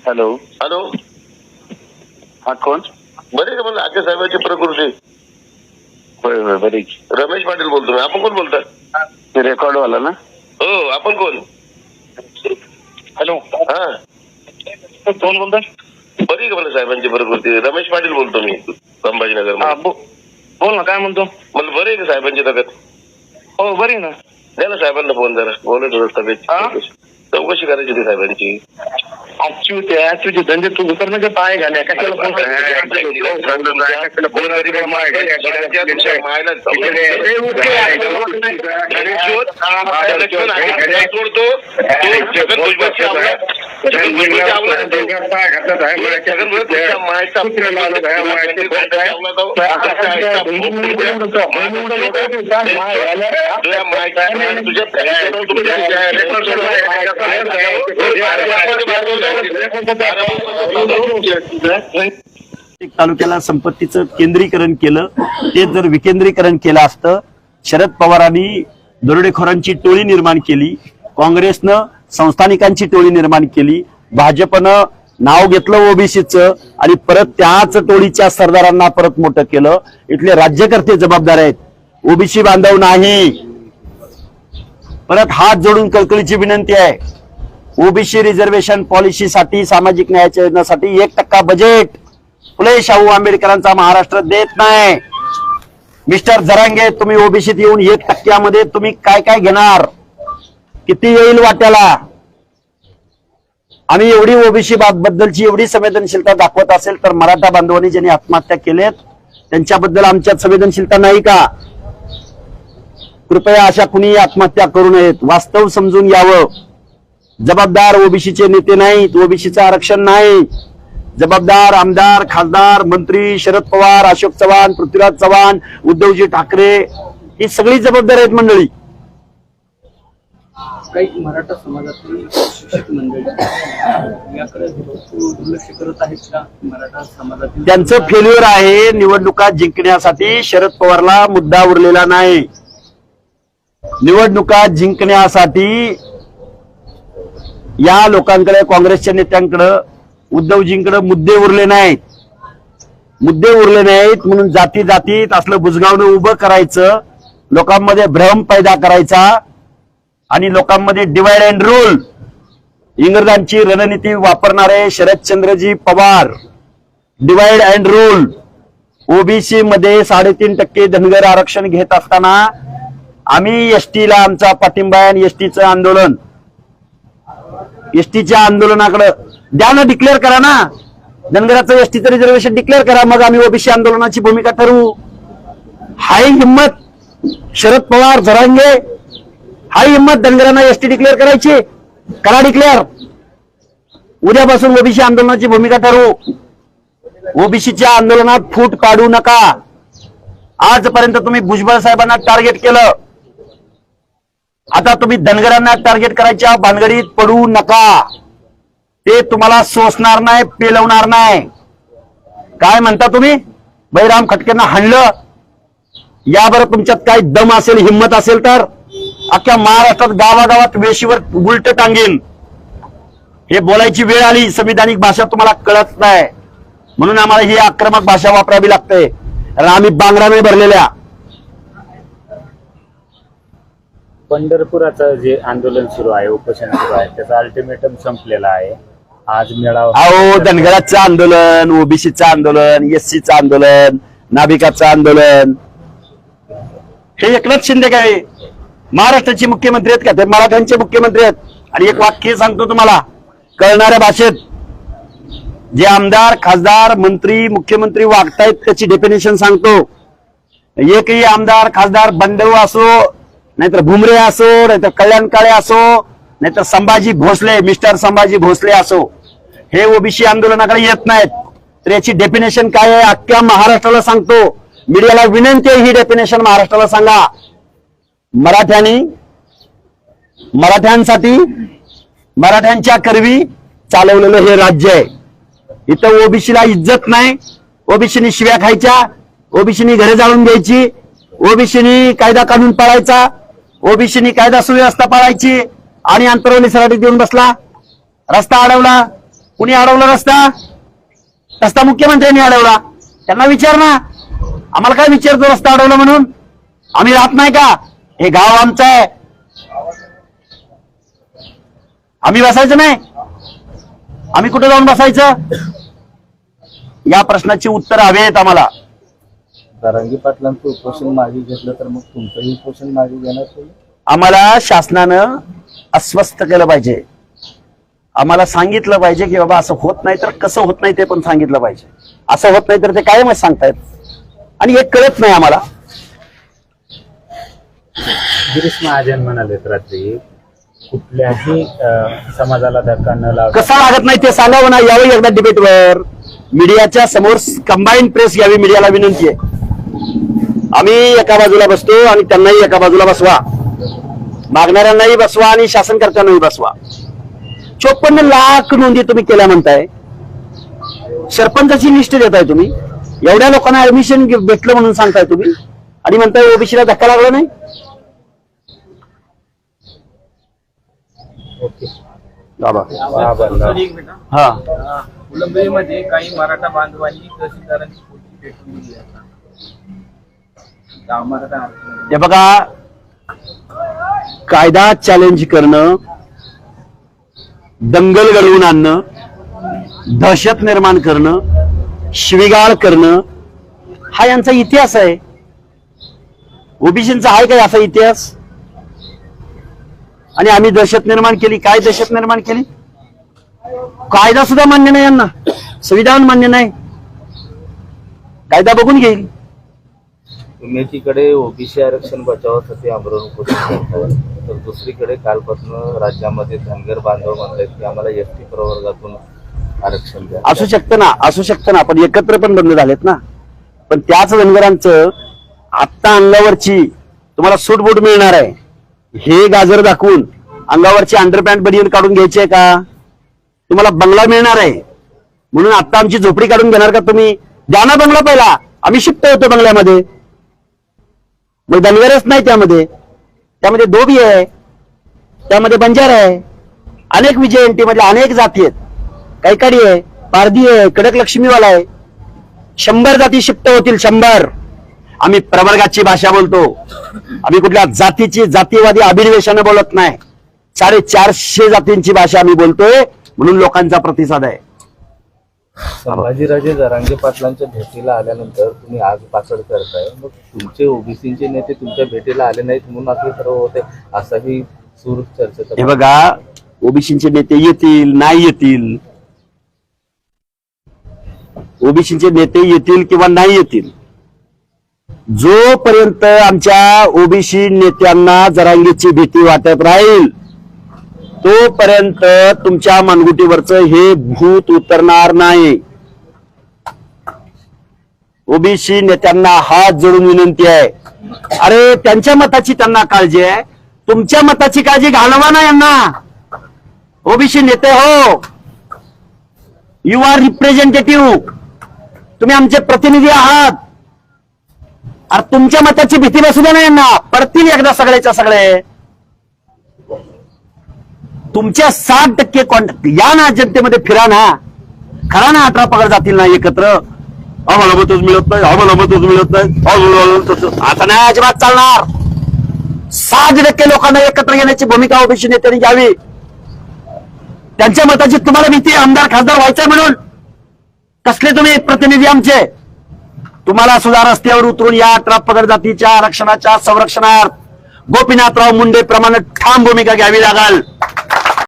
Hello. Hello. हा कोण? बरे का म्हणलं? आके साहेबांची प्रकृती. होय होय बरी. रमेश पाटील बोलतो मी. आपण कोण बोलताय? ते रेकॉर्ड वाला ना? हो आपण कोण? हॅलो. हा. कोण बोलताय? बरी का म्हणलं साहेबांची प्रकृती? रमेश पाटील बोलतो मी. संभाजीनगर हा बो- बोल ना काय म्हणतो? मला बरे आहे का साहेबांची तब्येत? हो बरी ना. द्या ना साहेबांना फोन जरा. बोलत होतो तब्येत? चौकशी करायची होती साहेबांची. ऍक्च्यू ते ऍक्च्यूचे धंदे तू उतरण्याचे पाय घाले कशाला फोन तालुक्याला संपत्तीचं केंद्रीकरण केलं. ते जर विकेंद्रीकरण केलं असतं शरद पवारांनी दरोडेखोरांची टोळी निर्माण केली. काँग्रेसनं संस्थानिकांची टोळी निर्माण केली. भाजपनं नाव घेतलं ओबीसीचं आणि परत त्याच टोळीच्या सरदारांना परत मोठं केलं. इथले राज्यकर्ते जबाबदार आहेत. ओबीसी बांधव नाही. परत हात जोडून कळकळीची विनंती आहे. ओबीसी रिझर्वेशन पॉलिसीसाठी सामाजिक न्यायाच्या योजनासाठी एक टक्का बजेट फुले शाहू आंबेडकरांचा महाराष्ट्र देत नाही. मिस्टर जरांगे तुम्ही ओबीसीत येऊन एक टक्क्यामध्ये तुम्ही काय काय घेणार? किती येईल वाट्याला? आम्ही एवढी ओबीसी बद्दलची एवढी संवेदनशीलता दाखवत असेल तर मराठा बांधवांनी ज्यांनी आत्महत्या केल्यात त्यांच्याबद्दल आमच्यात संवेदनशीलता नाही का? कृपया अशा कुणी आत्महत्या करू नयेत. वास्तव समजून यावं जबाबदार ओबीसीचे नेते नाहीत ओबीसीचं आरक्षण नाही. जबाबदार आमदार खासदार मंत्री शरद पवार अशोक चव्हाण पृथ्वीराज चव्हाण उद्धवजी ठाकरे ही सगळी जबाबदार आहेत मंडळी. काही मराठा समाजातील शिक्षक मंडळी याकडे दुर्लक्ष करत आहेत का मराठा समाजातील त्यांचं फेल्युअर आहे निवडणुका जिंकण्यासाठी शरद पवारला मुद्दा उरलेला नाही. निवडणुका जिंकण्यासाठी या लोकांकडे काँग्रेसच्या नेत्यांकडे उद्धवजींकडे मुद्दे उरले नाहीत. मुद्दे उरले नाहीत म्हणून जाती जातीत असलं बुजगावणं उभं करायचं लोकांमध्ये भ्रम पैदा करायचा आणि लोकांमध्ये डिवाइड अँड रूल इंग्रजांची रणनीती वापरणारे Sharadchandraji Pawar. Divide and rule OBC मध्ये साडेतीन टक्के धनगर आरक्षण घेत असताना आम्ही एसटीला आमचा पाठिंबा आहे आणि एसटीचं आंदोलन. एसटीच्या आंदोलनाकडे. द्या ना डिक्लेअर करा ना. धनगराचं एसटीचं रिझर्वेशन डिक्लेअर करा मग आम्ही ओबीसी आंदोलनाची भूमिका ठरवू. हाय हिंमत. शरद पवार जरांगे. हाय हिंमत धनगरांना एसटी डिक्लेअर करायची. करा डिक्लेअर उद्यापासून ओबीसी आंदोलनाची भूमिका ठरवू. ओबीसीच्या आंदोलनात फूट पाडू नका. आजपर्यंत तुम्ही भुजबळ साहेबांना टार्गेट केलं. आता तुम्ही धनगरांना टार्गेट करायच्या भानगडीत पडू नका. ते तुम्हाला सोसणार नाही पेलवणार नाही. काय म्हणता तुम्ही? बैराम खटकेंना हाणलं. या बरं तुमच्यात काय दम असेल हिंमत असेल तर? अख्ख्या महाराष्ट्रात गावागावात वेशीवर उलट टांगेन. हे बोलायची वेळ आली संविधानिक भाषा तुम्हाला कळत नाही. म्हणून आम्हाला ही आक्रमक भाषा वापरावी लागते. आम्ही बांगराने भरलेल्या. पंढरपुराचं जे आंदोलन सुरू आहे उपोषण सुरू आहे त्याचा अल्टिमेटम संपलेला आहे. आज मेळावा अहो धनगराचं आंदोलन ओबीसीचं आंदोलन एससीचं आंदोलन नाभिकाचं आंदोलन. हे एकनाथ शिंदे काय? महाराष्ट्राचे मुख्यमंत्री आहेत का? ते मराठ्यांचे मुख्यमंत्री आहेत. आणि एक वाक्य सांगतो तुम्हाला. कळणाऱ्या भाषेत जे आमदार खासदार मंत्री मुख्यमंत्री वागतायत त्याची डेफिनेशन सांगतो. एकही आमदार खासदार बंडव असो नाहीतर भुमरे असो नाहीतर कल्याण काळे असो नाहीतर संभाजी भोसले मिस्टर संभाजी भोसले असो हे ओबीसी आंदोलनाकडे येत नाहीत. तर याची डेफिनेशन काय आहे? अख्ख्या महाराष्ट्राला सांगतो. मीडियाला विनंती आहे ही डेफिनेशन महाराष्ट्राला सांगा. मराठ्यांनी मराठ्यांसाठी मराठ्यांच्या करवी चालवलेलं हे राज्य आहे. इथं ओबीसीला इज्जत नाही ओबीसीनी शिव्या खायच्या ओबीसीनी घरे जाळून घ्यायची ओबीसीनी कायदा काढून पाळायचा ओबीसीनी कायदा सुव्यवस्था पाळायची आणि अंतरवली सराटी देऊन बसला. रस्ता अडवला. कुणी अडवला रस्ता? रस्ता मुख्यमंत्र्यांनी अडवला. त्यांना विचार ना. आम्हाला काय विचारतो रस्ता अडवला म्हणून? आम्ही राहत नाही का? हे गाव आमचं आहे. आम्ही बसायचं नाही. आम्ही कुठे जाऊन बसायचं? या प्रश्नाची उत्तर हवी आहेत आम्हाला. दरांगी पाटलांचं उपोषण मागे घेतलं तर मग तुमचंही उपोषण मागे घेणार तुम्ही? आम्हाला शासनानं अस्वस्थ केलं पाहिजे. आम्हाला सांगितलं पाहिजे की बाबा असं होत नाही तर कसं होत नाही ते पण सांगितलं पाहिजे. असं होत नाही तर ते कायमच सांगतायत. आणि हे कळत नाही आम्हाला. गिरीश महाजन म्हणाले रात्री कुठल्याही समाजाला धक्का न लावता कसा लागत नाही ते सांगावं ना यावं एकदा डिबेटवर मीडियाच्या समोर कंबाईन प्रेस यावी मीडियाला विनंती आहे. आम्ही एका बाजूला बसतो आणि त्यांनाही एका बाजूला बसवा. मागणाऱ्यांनाही बसवा आणि शासनकर्त्यांनाही बसवा. चोपन्न लाख नोंदी तुम्ही केल्या म्हणताय. सरपंचाची लिस्ट देताय तुम्ही. एवढ्या लोकांना ऍडमिशन भेटलं म्हणून सांगताय तुम्ही. आणि म्हणताय ओबीसीला धक्का लागला नाही ओके बाबा आभार. सर, एक मिनिट हा. हा फुलंब्रीमध्ये काही मराठा बांधवांनी तहसीलदारांची पोटगी भेटून दिली आता. गाव मराठा आरक्षण. हे बघा. कायदा चॅलेंज करणं दंगल घडवून आणणं दहशत निर्माण करणं शिविगाळ करणं हा यांचा इतिहास आहे. ओबीसीचा आहे काय असा इतिहास? आणि आम्ही दहशत निर्माण केली. काय दहशत निर्माण केली? कायदा सुद्धा मान्य नाही यांना. संविधान मान्य नाही. कायदा बघून घेईल. एकीकडे ओबीसी आरक्षण बचावासाठी आंदोलन तर दुसरीकडे कालपासून राज्यामध्ये धनगर बांधव म्हणतात की आम्हाला एस टी प्रवर्गातून आरक्षण द्या. असू शकतं ना असू शकतं ना. पण एकत्र पण बंद झालेत ना. पण त्याच धनगरांचं आत्ता अंगावरची तुम्हाला सूटबूट मिळणार आहे. हे गाजर दाखवून अंगावरची अंडरपॅन्ट बनियन काढून घ्यायची आहे का? तुम्हाला बंगला मिळणार आहे. म्हणून आता आमची झोपडी काढून घेणार का तुम्ही? द्या ना बंगला पहिला. आम्ही शिफ्ट होतो बंगल्यामध्ये. मग दनवेरच नाही त्यामध्ये. त्यामध्ये धोबी आहे. त्यामध्ये बंजार आहे. अनेक विजयंती मध्ये अनेक जाती आहेत. कैकाडी आहे पारधी आहे कडक लक्ष्मीवाला आहे. शंभर जाती शिफ्ट होतील शंभर. आम्ही प्रवर्गाची भाषा बोलतो. आम्ही कुठल्या जातीची जातीवादी अभिनिवेशाने बोलत नाही. साडेचारशे जातींची भाषा आम्ही बोलतोय म्हणून लोकांचा प्रतिसाद आहे. संभाजीराजे जरांगे पाटलांच्या भेटीला आल्यानंतर तुम्ही आग पाकड करताय. मग तुमचे ओबीसीचे नेते तुमच्या भेटीला आले नाहीत म्हणून आपले सर्व होते असाही सूर चर्चेचा हे बघा ओबीसीचे नेते येतील नाही येतील? ओबीसीचे नेते येतील किंवा नाही येतील? जोपर्यंत आमच्या ओबीसी नेत्यांना जरांगीची भीती वाटत राहील तोपर्यंत तुमच्या मानगुटीवरचं हे भूत उतरणार नाही. ओबीसी नेत्यांना हात जोडून विनंती आहे. अरे त्यांच्या मताची त्यांना काळजी आहे. तुमच्या मताची काळजी घालवा ना यांना. ओबीसी नेते हो. यू आर रिप्रेझेंटेटिव्ह तुम्ही आमचे प्रतिनिधी आहात. अरे तुमच्या मताची भीती बसू द्या ना यांना. पडतील एकदा सगळ्याच्या सगळे. तुमच्या साठ टक्के या ना जनतेमध्ये फिरा ना. खरा ना अठरा पगार जातील ना एकत्र. आम्हाला मतच मिळत नाही आम्हाला मतच मिळत नाही. आता नाही अजिबात चालणार. साठ टक्के लोकांना एकत्र येण्याची भूमिका ओबीसी नेत्यांनी घ्यावी. त्यांच्या मताची तुम्हाला भीती आमदार खासदार व्हायचंय म्हणून. कसले तुम्ही प्रतिनिधी आमचे? तुम्हाला सुद्धा रस्त्यावर उतरून या अठरा पगड जातीच्या आरक्षणाच्या संरक्षणार्थ गोपीनाथराव मुंडे प्रमाणे ठाम भूमिका घ्यावी लागल.